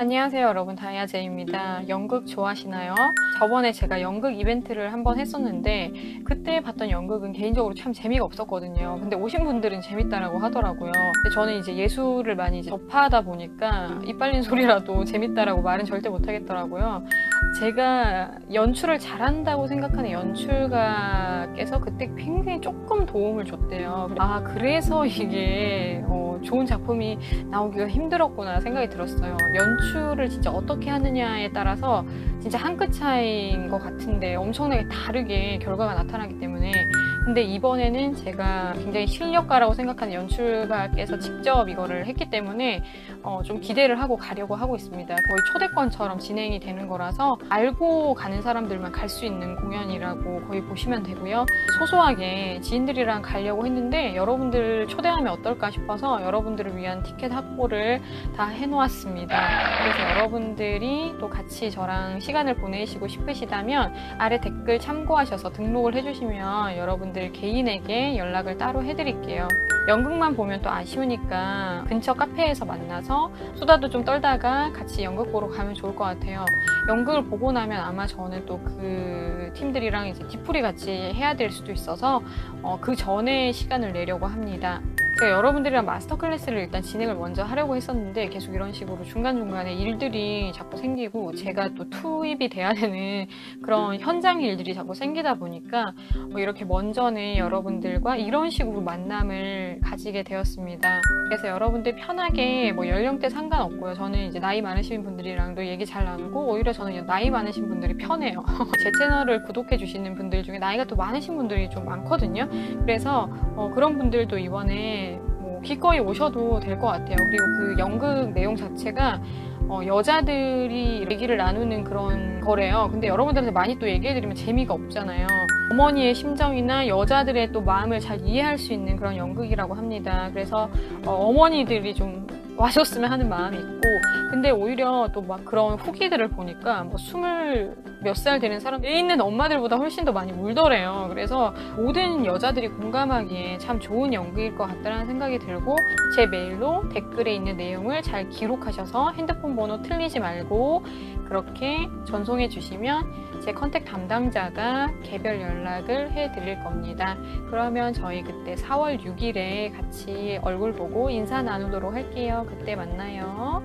안녕하세요 여러분 다이아제입니다. 연극 좋아하시나요? 저번에 제가 연극 이벤트를 한번 했었는데 그때 봤던 연극은 개인적으로 참 재미가 없었거든요. 근데 오신 분들은 재밌다라고 하더라고요. 저는 이제 예술을 많이 이제 접하다 보니까 이빨린 소리라도 재밌다라고 말은 절대 못하겠더라고요. 제가 연출을 잘한다고 생각하는 연출가께서 그때 굉장히 조금 도움을 줬대요. 아 그래서 이게 어, 좋은 작품이 나오기가 힘들었구나 생각이 들었어요. 연출을 진짜 어떻게 하느냐에 따라서 진짜 한 끗 차이인 것 같은데 엄청나게 다르게 결과가 나타나기 때문에 근데 이번에는 제가 굉장히 실력가라고 생각하는 연출가께서 직접 이거를 했기 때문에 어, 좀 기대를 하고 가려고 하고 있습니다. 거의 초대권처럼 진행이 되는 거라서 알고 가는 사람들만 갈 수 있는 공연이라고 거의 보시면 되고요. 소소하게 지인들이랑 가려고 했는데 여러분들 초대하면 어떨까 싶어서 여러분들을 위한 티켓 확보를 다 해놓았습니다. 그래서 여러분들이 또 같이 저랑 시간을 보내시고 싶으시다면 아래 댓글 참고하셔서 등록을 해주시면 여러분들 개인에게 연락을 따로 해드릴게요. 연극만 보면 또 아쉬우니까 근처 카페에서 만나서 수다도 좀 떨다가 같이 연극 보러 가면 좋을 것 같아요. 연극을 보고 나면 아마 저는 또 그 팀들이랑 이제 뒤풀이 같이 해야 될 수도 있어서 어, 그 전에 시간을 내려고 합니다. 제가 여러분들이랑 마스터 클래스를 일단 진행을 먼저 하려고 했었는데 계속 이런 식으로 중간중간에 일들이 자꾸 생기고 제가 또 투입이 돼야 되는 그런 현장 일들이 자꾸 생기다 보니까 뭐 이렇게 먼저는 여러분들과 이런 식으로 만남을 가지게 되었습니다. 그래서 여러분들 편하게 뭐 연령대 상관없고요. 저는 이제 나이 많으신 분들이랑도 얘기 잘 나누고 오히려 저는 나이 많으신 분들이 편해요. 제 채널을 구독해 주시는 분들 중에 나이가 또 많으신 분들이 좀 많거든요. 그래서 어, 그런 분들도 이번에 뭐 기꺼이 오셔도 될 것 같아요. 그리고 그 연극 내용 자체가 어, 여자들이 얘기를 나누는 그런 거래요. 근데 여러분들한테 많이 또 얘기해드리면 재미가 없잖아요. 어머니의 심정이나 여자들의 또 마음을 잘 이해할 수 있는 그런 연극이라고 합니다. 그래서 어, 머니들이 좀 와줬으면 하는 마음이 있고 근데 오히려 또 막 그런 후기들을 보니까 뭐 스물 몇 살 되는 사람 애 있는 엄마들보다 훨씬 더 많이 울더래요. 그래서 모든 여자들이 공감하기에 참 좋은 연극일 것 같다는 생각이 들고 제 메일로 댓글에 있는 내용을 잘 기록하셔서 핸드폰 번호 틀리지 말고 그렇게 전송해 주시면 제 컨택 담당자가 개별 연락을 해 드릴 겁니다. 그러면 저희 그때 4월 6일에 같이 얼굴 보고 인사 나누도록 할게요. 그때 만나요.